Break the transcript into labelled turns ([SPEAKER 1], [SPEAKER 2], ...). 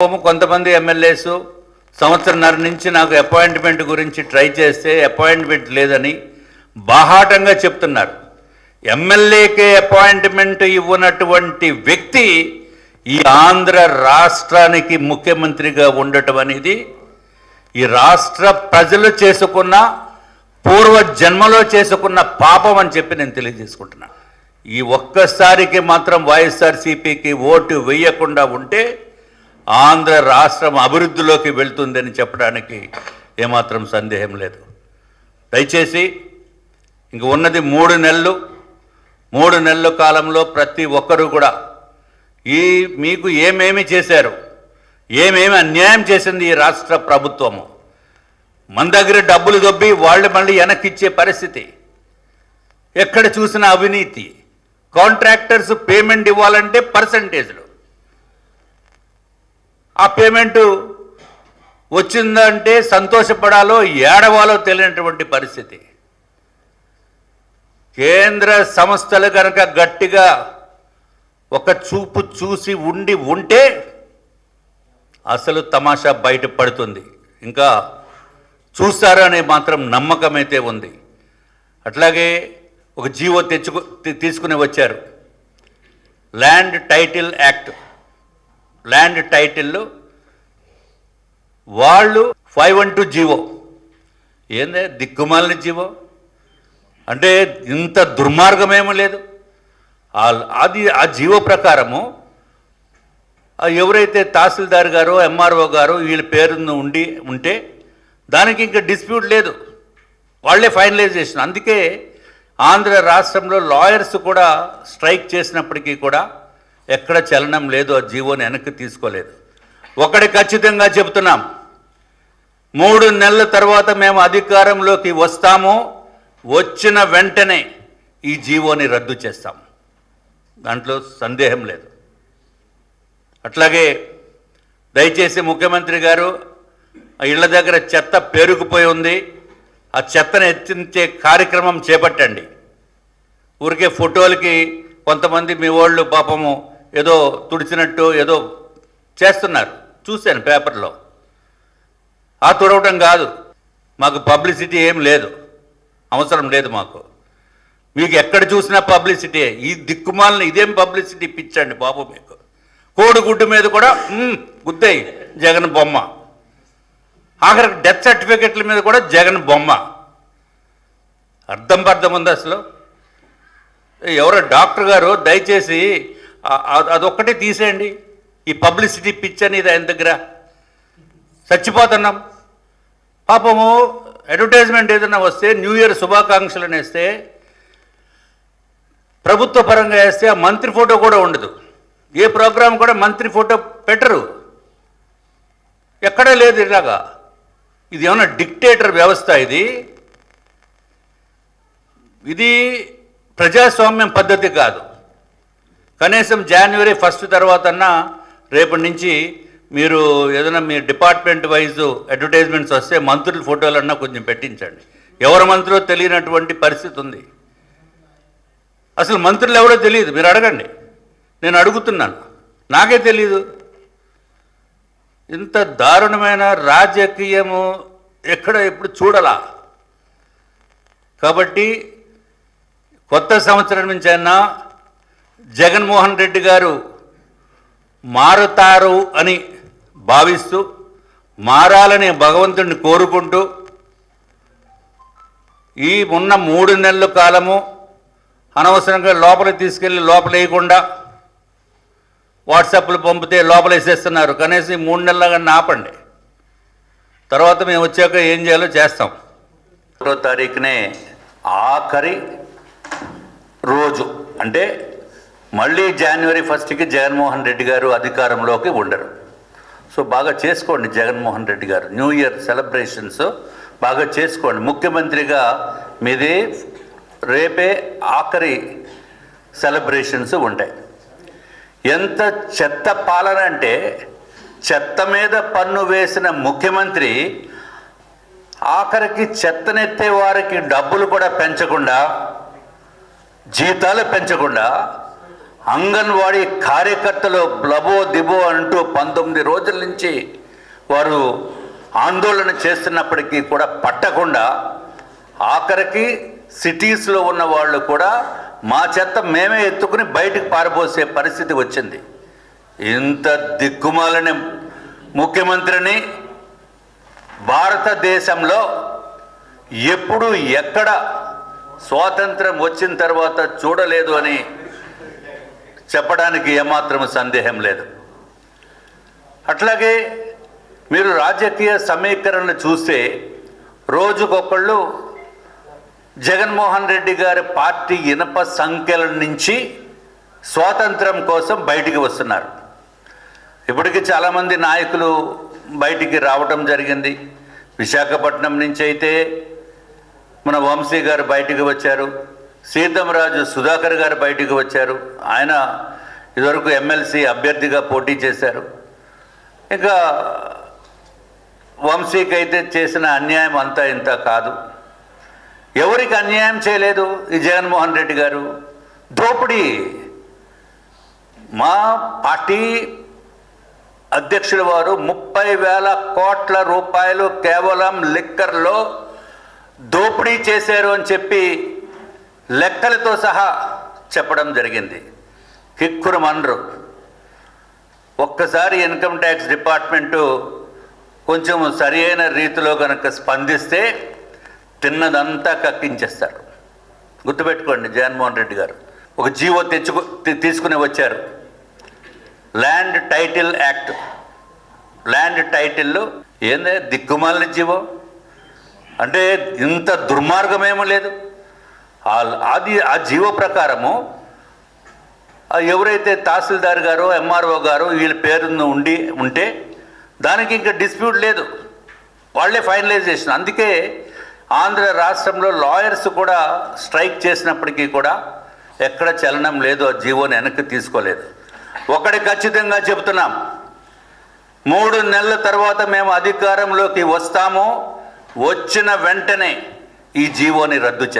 [SPEAKER 1] కొంతమంది ఎమ్మెల్యేస్ సంవత్సరంన్నర నుంచి నాకు అపాయింట్మెంట్ గురించి ట్రై చేస్తే అపాయింట్మెంట్ లేదని బాహాటంగా చెప్తున్నారు. ఎమ్మెల్యేకే అపాయింట్మెంట్ ఇవ్వనటువంటి వ్యక్తి ఈ ఆంధ్ర రాష్ట్రానికి ముఖ్యమంత్రిగా ఉండటం అనేది ఈ రాష్ట్ర ప్రజలు చేసుకున్న పూర్వ జన్మలో చేసుకున్న పాపం అని చెప్పి నేను తెలియజేసుకుంటున్నాను ఈ ఒక్కసారికి మాత్రం వైఎస్ఆర్సీపీకి ఓటు వేయకుండా ఉంటే ఆంధ్ర రాష్ట్రం అభివృద్ధిలోకి వెళ్తుందని చెప్పడానికి ఏమాత్రం సందేహం లేదు. దయచేసి ఇంక ఉన్నది మూడు నెలలు మూడు నెలల కాలంలో ప్రతి ఒక్కరూ కూడా ఈ మీకు ఏమేమి చేశారు ఏమేమి అన్యాయం చేసింది ఈ రాష్ట్ర ప్రభుత్వము? మన దగ్గర డబ్బులు దొబ్బి వాళ్ళు మళ్ళీ వెనక్కిచ్చే పరిస్థితి. ఎక్కడ చూసిన అవినీతి. కాంట్రాక్టర్స్ పేమెంట్ ఇవ్వాలంటే పర్సంటేజ్లు. ఆ పేమెంటు వచ్చిందంటే సంతోషపడాలో ఏడవాలో తెలియనటువంటి పరిస్థితి. కేంద్ర సంస్థలు కనుక గట్టిగా ఒక చూపు చూసి ఉండి ఉంటే అసలు తమాషా బయట పడుతుంది ఇంకా చూస్తారనే మాత్రం నమ్మకం అయితే ఉంది. అట్లాగే ఒక జీవో తెచ్చుకు తీసుకుని వచ్చారు. Land title act. Land title వాళ్ళు ఫైవ్ వన్ టూ జీవో. ఏందే? దిక్కుమాలిన జీవో? అంటే ఇంత దుర్మార్గమేమో లేదు. అది ఆ జీవో ప్రకారము ఎవరైతే తహసీల్దార్ గారు ఎంఆర్ఓ గారు వీళ్ళ పేరును ఉండి ఉంటే దానికి ఇంకా డిస్ప్యూట్ లేదు. వాళ్ళే ఫైనలైజేషన్ అందుకే ఆంధ్ర రాష్ట్రంలో లాయర్స్ కూడా స్ట్రైక్ చేసినప్పటికీ కూడా ఎక్కడ చలనం లేదు ఆ జీవోని వెనక్కి తీసుకోలేదు. ఒకటి ఖచ్చితంగా చెబుతున్నాం. మూడు నెలల తర్వాత మేము అధికారంలోకి వస్తాము వచ్చిన వెంటనే ఈ జీవోని రద్దు చేస్తాం. దాంట్లో సందేహం లేదు. అట్లాగే దయచేసి ముఖ్యమంత్రి గారు ఆ ఇళ్ళ దగ్గర చెత్త పేరుకుపోయి ఉంది. ఆ చెత్తను ఎత్తించే కార్యక్రమం చేపట్టండి. ఊరికే ఫోటోలకి కొంతమంది మీ వాళ్ళు పాపము ఏదో తుడిచినట్టు ఏదో చేస్తున్నారు. చూశాను పేపర్లో. ఆ తుడవటం కాదు. మాకు పబ్లిసిటీ ఏం లేదు. అవసరం లేదు మాకు. మీకు ఎక్కడ చూసినా పబ్లిసిటీ ఈ దిక్కుమాలని ఇదేం పబ్లిసిటీ పిచ్చండి బాబు మీకు. కోడిగుడ్డు మీద కూడా మ్మ్, జగన్ బొమ్మ. ఆఖరికి డెత్ సర్టిఫికెట్ల మీద కూడా జగన్ బొమ్మ. అర్థం పర్థం ఉంది అసలు. ఎవరో డాక్టర్ గారు దయచేసి అదొక్కటే తీసేయండి. ఈ పబ్లిసిటీ పిచ్ అనేది ఆయన దగ్గర. చచ్చిపోతున్నాం. పాపము అడ్వర్టైజ్మెంట్ ఏదైనా వస్తే న్యూ ఇయర్ శుభాకాంక్షలు అనేస్తే ప్రభుత్వ పరంగా వేస్తే ఆ మంత్రి ఫోటో కూడా ఉండదు. ఏ ప్రోగ్రాం కూడా మంత్రి ఫోటో పెట్టరు. ఎక్కడా లేదు ఇలాగా. ఇది ఏమన్నా డిక్టేటర్ వ్యవస్థ ఇది? ఇది ప్రజాస్వామ్యం పద్ధతి కాదు. కనీసం జనవరి ఫస్ట్ తర్వాతన్నా రేపటి నుంచి మీరు ఏదైనా మీ డిపార్ట్మెంట్ వైజ్ అడ్వర్టైజ్మెంట్స్ వస్తే మంత్రుల ఫోటోలన్నా కొంచెం పెట్టించండి. ఎవరు మంత్రులో తెలియనటువంటి పరిస్థితి ఉంది. అసలు మంత్రులు ఎవరో తెలియదు. మీరు అడగండి. నేను అడుగుతున్నాను. నాకే తెలియదు ఇంత దారుణమైన రాజకీయము ఎక్కడ ఎప్పుడు చూడలా? కాబట్టి కొత్త సంవత్సరం నుంచి జగన్మోహన్ రెడ్డి గారు మారుతారు అని భావిస్తూ మారాలని భగవంతుడిని కోరుకుంటూ ఈ ఉన్న మూడు నెలల కాలము అనవసరంగా లోపలికి తీసుకెళ్ళి లోపలేయకుండా వాట్సాప్లు పంపితే లోపల వేసేస్తున్నారు కనీసం మూడు మూడు నెలలుగా ఆపండి తర్వాత మేము వచ్చాక ఏం చేయాలో చేస్తాం. ఒకటో తారీఖునే ఆఖరి రోజు అంటే మళ్ళీ జనవరి ఫస్ట్కి జగన్మోహన్ రెడ్డి గారు అధికారంలోకి ఉండరు. సో బాగా చేసుకోండి జగన్మోహన్ రెడ్డి గారు. న్యూ ఇయర్ సెలబ్రేషన్స్ బాగా చేసుకోండి. ముఖ్యమంత్రిగా మీది రేపే ఆఖరి సెలబ్రేషన్స్ ఉంటాయి. ఎంత చెత్త పాలన అంటే చెత్త మీద పన్ను వేసిన ముఖ్యమంత్రి ఆఖరికి చెత్తనెత్తే వారికి డబ్బులు కూడా పెంచకుండా జీతాలు పెంచకుండా అంగన్వాడీ కార్యకర్తలు బ్లబో దిబో అంటూ పంతొమ్మిది రోజుల నుంచి వారు ఆందోళన చేస్తున్నప్పటికీ కూడా పట్టకుండా ఆఖరికి సిటీస్లో ఉన్న వాళ్ళు కూడా మా చెత్త మేమే ఎత్తుకుని బయటకు పారబోసే పరిస్థితి వచ్చింది. ఇంత దిక్కుమాలని ముఖ్యమంత్రిని భారతదేశంలో ఎప్పుడు ఎక్కడ స్వాతంత్రం వచ్చిన తర్వాత చూడలేదు అని చెప్పడానికి ఏమాత్రం సందేహం లేదు. అట్లాగే మీరు రాజకీయ సమీకరణలు చూస్తే రోజుకొకళ్ళు జగన్మోహన్ రెడ్డి గారి పార్టీ ఇనప సంఖ్యల నుంచి స్వాతంత్రం కోసం బయటికి వస్తున్నారు. ఇప్పటికి చాలామంది నాయకులు బయటికి రావటం జరిగింది. విశాఖపట్నం నుంచి అయితే మన వంశీ గారు బయటికి వచ్చారు. సీతంరాజు సుధాకర్ గారు బయటికి వచ్చారు. ఆయన ఇదివరకు ఎమ్మెల్సీ అభ్యర్థిగా పోటీ చేశారు. ఇంకా వంశీకి అయితే చేసిన అన్యాయం అంతా ఇంత కాదు. ఎవరికి అన్యాయం చేయలేదు ఈ జగన్మోహన్ రెడ్డి గారు? దోపిడీ. మా పార్టీ అధ్యక్షుల వారు ముప్పై వేల కోట్ల రూపాయలు కేవలం లిక్కర్లో దోపిడీ చేశారు అని చెప్పి లెక్కలతో సహా చెప్పడం జరిగింది. కిక్కురు మనరు. ఒక్కసారి ఇన్కమ్ ట్యాక్స్ డిపార్ట్మెంటు కొంచెం సరి అయిన రీతిలో కనుక స్పందిస్తే తిన్నదంతా కక్కించేస్తారు. గుర్తుపెట్టుకోండి జగన్మోహన్ రెడ్డి గారు. ఒక జీవో తెచ్చుకు తీసుకుని వచ్చారు. Land title act. Land title ఏందే? దిక్కుమాలిన జీవో? అంటే ఇంత దుర్మార్గమేమో లేదు. అది ఆ జీవో ప్రకారము ఎవరైతే తహసీల్దార్ గారు ఎంఆర్ఓ గారు వీళ్ళ పేరును ఉండి ఉంటే దానికి ఇంకా డిస్ప్యూట్ లేదు. వాళ్ళే ఫైనలైజ్ చేసిన అందుకే ఆంధ్ర రాష్ట్రంలో లాయర్స్ కూడా స్ట్రైక్ చేసినప్పటికీ కూడా ఎక్కడ చలనం లేదు ఆ జీవోని వెనక్కి తీసుకోలేదు. ఒకటి ఖచ్చితంగా చెబుతున్నాం. మూడు నెలల తర్వాత మేము అధికారంలోకి వస్తాము వచ్చిన వెంటనే ఈ జీవోని రద్దు చేస్తాం.